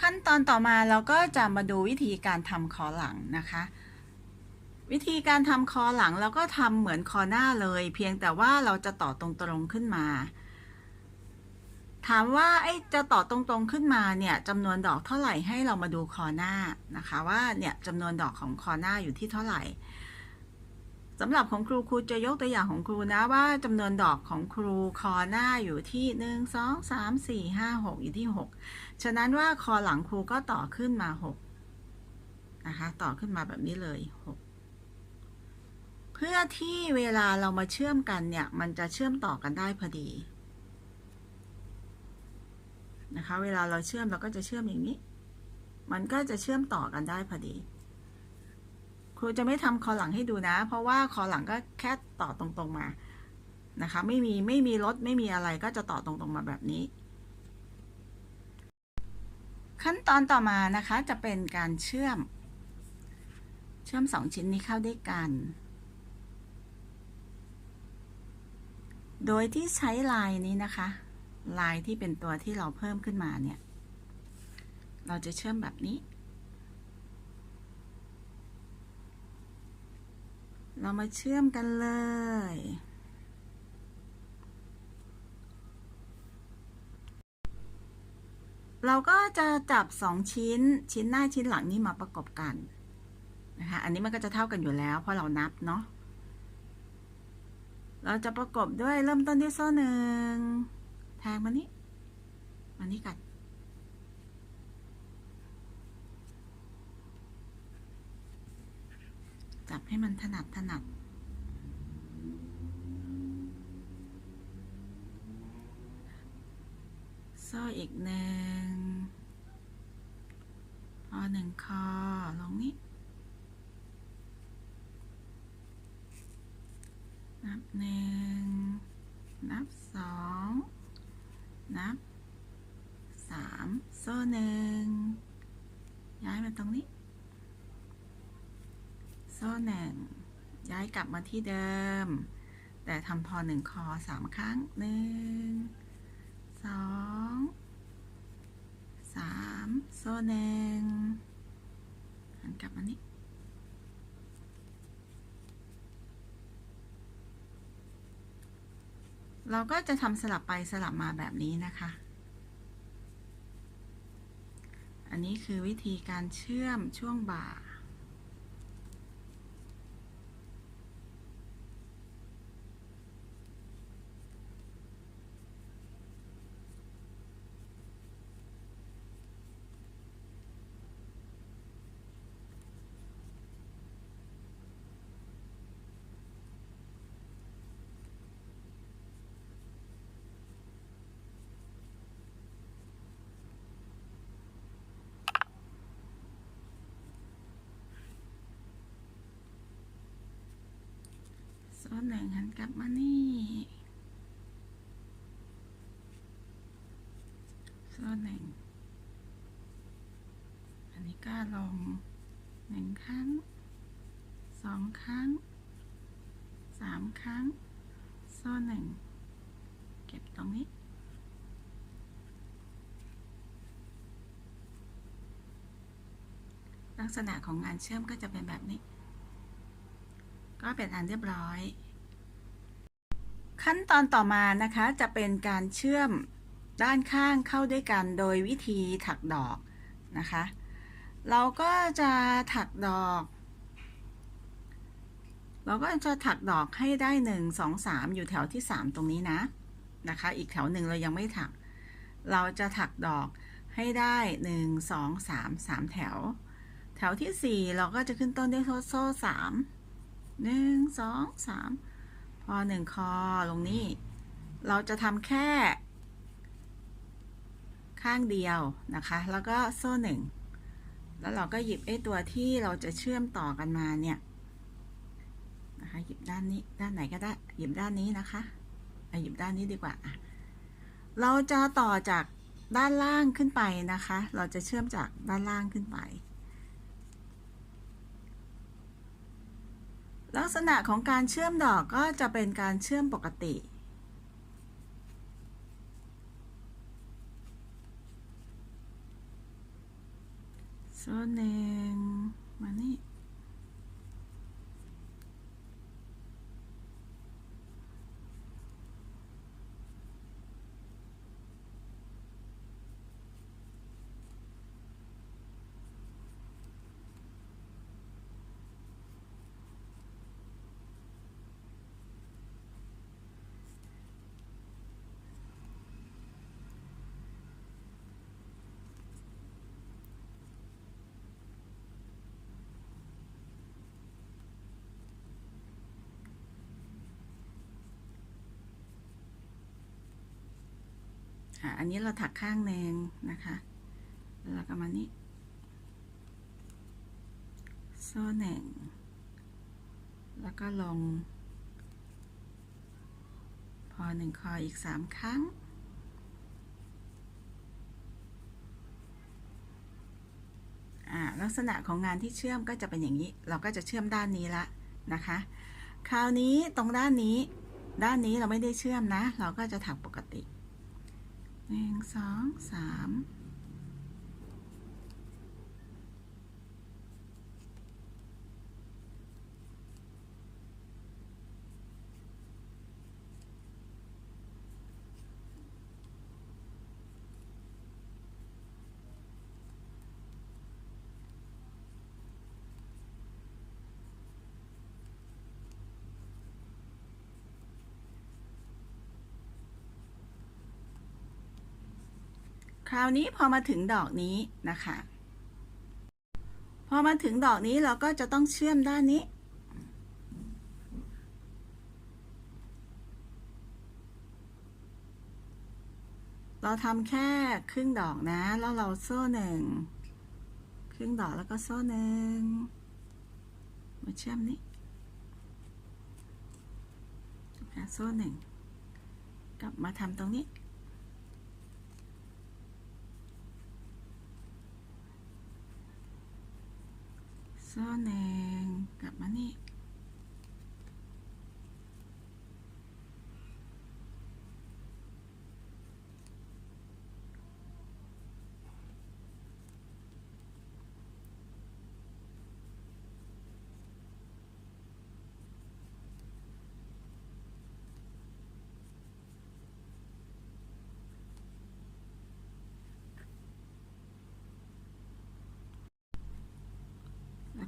ขั้นตอนต่อมาเราก็จะมาดูวิธีการทำคอหลังนะคะ วิธีการทำคอหลังเราก็ทำเหมือนคอหน้าเลย เพียงแต่ว่าเราจะต่อตรงๆขึ้นมา ถามว่าไอ้จะต่อตรงๆขึ้นมาเนี่ยจำนวนดอกเท่าไหร่ให้เรามาดูคอหน้านะคะ ว่าเนี่ยจำนวนดอกของคอหน้าอยู่ที่เท่าไหร่ สำหรับของครูครูจะยกตัวอย่างของครูนะว่าจำนวนดอกของครูคอหน้าอยู่ที่หนึ่งสองสามสี่ห้าหกอยู่ที่หกฉะนั้นว่าคอหลังครูก็ต่อขึ้นมาหกนะคะ ต่อขึ้นมาแบบนี้เลยหกเพื่อที่เวลาเรามาเชื่อมกันเนี่ย มันจะเชื่อมต่อกันได้พอดีนะคะ เวลาเราเชื่อมเราก็จะเชื่อมอย่างนี้ มันก็จะเชื่อมต่อกันได้พอดี ครูจะไม่ทำคอหลังให้ดูนะ เพราะว่าคอหลังก็แค่ต่อตรงๆมานะคะ ไม่มีไม่มีรถไม่มีอะไรก็จะต่อตรงๆมาแบบนี้ ขั้นตอนต่อมานะคะจะเป็นการเชื่อม เชื่อมสองชิ้นนี้เข้าด้วยกัน โดยที่ใช้ลายนี้นะคะ ลายที่เป็นตัวที่เราเพิ่มขึ้นมาเนี่ย เราจะเชื่อมแบบนี้ เรามาเชื่อมกันเลย เราก็จะจับสองชิ้นชิ้นหน้าชิ้นหลังนี้มาประกบกันนะคะ อันนี้มันก็จะเท่ากันอยู่แล้ว เพราะเรานับเนาะ เราจะประกบด้วยเริ่มต้นที่โซ่หนึ่งแทงมานี้มานี้กัน จับ ให้มันถนัดถนัดโซ่อีกหนึ่งพอหนึ่งคอลงนี้นับหนึ่งนับสองนับสามโซ่หนึ่งย้ายมาตรงนี้ โซ่หน่ง ย้ายกลับมาที่เดิม แต่ทำพอหนึ่งคอสามครั้งหนึ่งสองสามโซ่หน่งหันกลับมานี้เราก็จะทำสลับไปสลับมาแบบนี้นะคะ อันนี้คือวิธีการเชื่อมช่วงบ่า โซ่หนึ่งหันกลับมานี่โซ่หนึ่ง อันนี้ก็ลงหนึ่งครั้งสองครั้งสามครั้งโซ่หนึ่ง เก็บตรงนี้ ลักษณะของงานเชื่อมก็จะเป็นแบบนี้ ก็เป็นอันเรียบร้อย ขั้นตอนต่อมานะคะจะเป็นการเชื่อมด้านข้างเข้าด้วยกันโดยวิธีถักดอกนะคะ เราก็จะถักดอก เราก็จะถักดอกให้ได้หนึ่งสองสามอยู่แถวที่สามตรงนี้นะนะคะ อีกแถวหนึ่งเรายังไม่ถัก เราจะถักดอกให้ได้หนึ่งสองสามสามแถว แถวที่สี่เราก็จะขึ้นต้นด้วยโซ่สามหนึ่งสองสาม อหนึ่งคอลงนี้เราจะทำแค่ ข้างเดียวนะคะ แล้วก็โซ่หนึ่ง แล้วเราก็หยิบไอ้ตัวที่เราจะเชื่อมต่อกันมาเนี่ยนะคะหยิบด้านนี้ด้านไหนก็ได้หยิบด้านนี้นะคะหยิบด้านนี้ดีกว่า เราจะต่อจากด้านล่างขึ้นไปนะคะ เราจะเชื่อมจากด้านล่างขึ้นไป ลักษณะของการเชื่อมดอกก็จะเป็นการเชื่อมปกติโซนหนึ่งมานี่ อะอันนี้เราถักข้างหนึ่งนะคะแล้วก็มานี่โซ่หน่ง แล้วก็ลง พอหนึ่งคออีกสามครั้ง ลักษณะของงานที่เชื่อมก็จะเป็นอย่างนี้ เราก็จะเชื่อมด้านนี้ละนะคะ คราวนี้ตรงด้านนี้ ด้านนี้เราไม่ได้เชื่อมนะ เราก็จะถักปกติ หนึ่งสองสาม คราวนี้พอมาถึงดอกนี้นะคะ พอมาถึงดอกนี้เราก็จะต้องเชื่อมด้านนี้ เราทำแค่ครึ่งดอกนะ แล้วเราโซ่หนึ่งครึ่งดอกแล้วก็โซ่หนึ่งมาเชื่อมนี้อ่โซ่หนึ่งกลับมาทำตรงนี้ โซ่อนึ่งบมานี่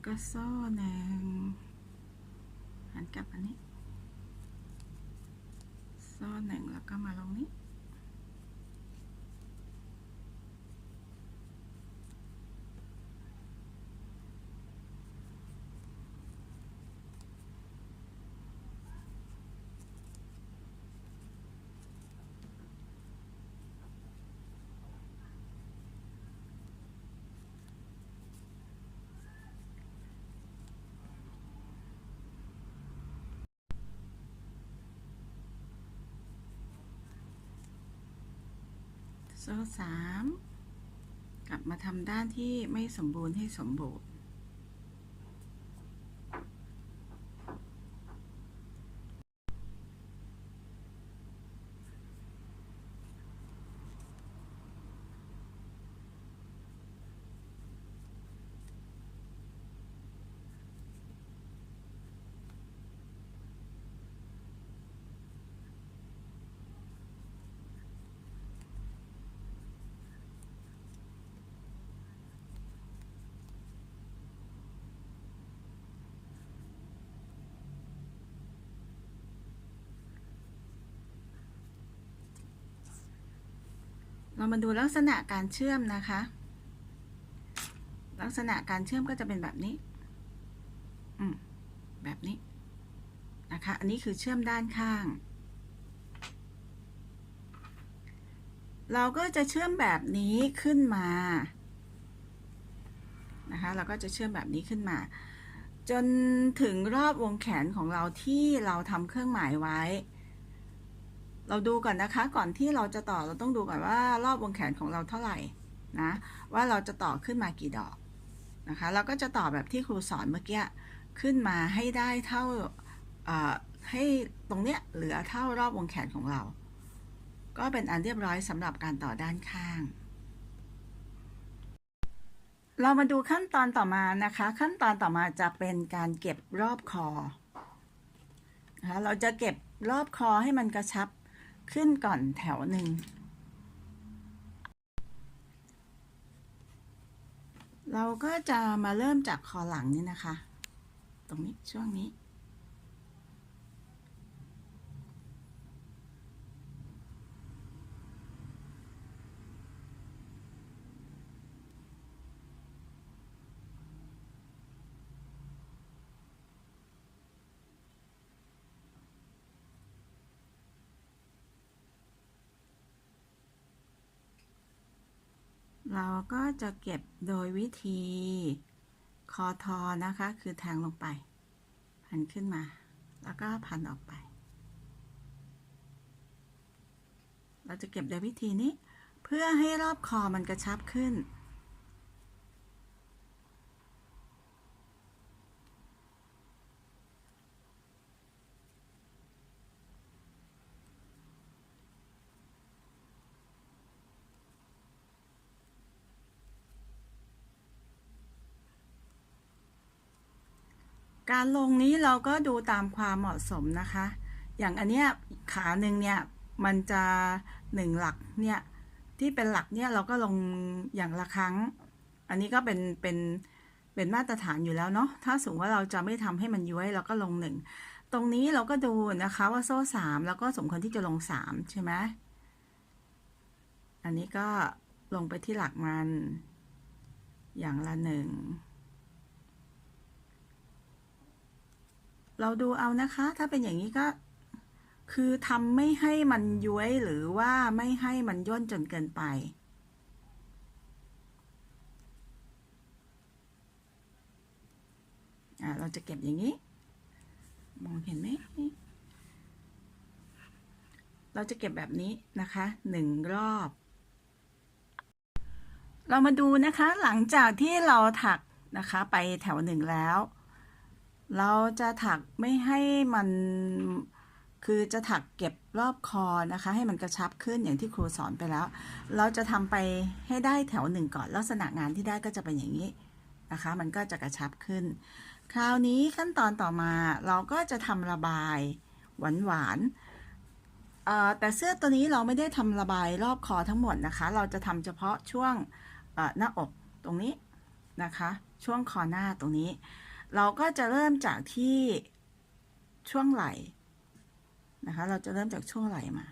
แล้วก็โซ่หนึ่งหันกลับอันนี้ โซ่หนึ่งแล้วก็มาลงนี้ โซ่สามกลับมาทำด้านที่ไม่สมบูรณ์ให้สมบูรณ์ เรามาดูลักษณะการเชื่อมนะคะ ลักษณะการเชื่อมก็จะเป็นแบบนี้ อืม แบบนี้ นะคะ อันนี้คือเชื่อมด้านข้าง เราก็จะเชื่อมแบบนี้ขึ้นมา นะคะ เราก็จะเชื่อมแบบนี้ขึ้นมา จนถึงรอบวงแขนของเราที่เราทำเครื่องหมายไว้ เราดูก่อนนะคะ ก่อนที่เราจะต่อเราต้องดูก่อนว่ารอบวงแขนของเราเท่าไหร่นะว่าเราจะต่อขึ้นมากี่ดอกนะคะเราก็จะต่อแบบที่ครูสอนเมื่อกี้ขึ้นมาให้ได้เท่าให้ตรงเนี้ยเหลือเท่ารอบวงแขนของเรา ก็เป็นอันเรียบร้อยสำหรับการต่อด้านข้าง เรามาดูขั้นตอนต่อมานะคะ ขั้นตอนต่อมาจะเป็นการเก็บรอบคอนะคะเราจะเก็บรอบคอให้มันกระชับ ขึ้นก่อนแถวหนึ่ง เราก็จะมาเริ่มจากคอหลังนี่นะคะ ตรงนี้ช่วงนี้ เราก็จะเก็บโดยวิธีคอทอนะคะ คือแทงลงไป พันขึ้นมา แล้วก็พันออกไป เราจะเก็บโดยวิธีนี้ เพื่อให้รอบคอมันกระชับขึ้น การลงนี้เราก็ดูตามความเหมาะสมนะคะ อย่างอันเนี้ยขาหนึ่งเนี่ยมันจะหนึ่งหลักเนี่ยที่เป็นหลักเนี่ยเราก็ลงอย่างละครั้ง อันนี้ก็เป็นเป็นเป็นมาตรฐานอยู่แล้วเนาะ ถ้าสมมติว่าเราจะไม่ทำให้มันย้วยเราก็ลงหนึ่ง ตรงนี้เราก็ดูนะคะว่าโซ่สามแล้วก็สมควรที่จะลงสามใช่ไหมอันนี้ก็ลงไปที่หลักมันอย่างละหนึ่ง เราดูเอานะคะ ถ้าเป็นอย่างนี้ก็ คือทำไม่ให้มันย้วยหรือว่าไม่ให้มันย่นจนเกินไปเราจะเก็บอย่างนี้ มองเห็นไหม เราจะเก็บแบบนี้นะคะหนึ่งรอบ เรามาดูนะคะหลังจากที่เราถักนะคะ ไปแถวหนึ่งแล้ว เราจะถักไม่ให้มันคือจะถักเก็บรอบคอนะคะ ให้มันกระชับขึ้นอย่างที่ครูสอนไปแล้ว เราจะทำไปให้ได้แถวหนึ่งก่อน ลักษณะงานที่ได้ก็จะเป็นอย่างนี้นะคะ มันก็จะกระชับขึ้น คราวนี้ขั้นตอนต่อมาเราก็จะทำระบายหวานหวานแต่เสื้อตัวนี้เราไม่ได้ทำระบายรอบคอทั้งหมดนะคะ เราจะทำเฉพาะช่วงหน้าอกตรงนี้นะคะ ช่วงคอหน้าตรงนี้ เราก็จะเริ่มจากที่ช่วงไหลนะคะ เราจะเริ่มจากช่วงไหลมา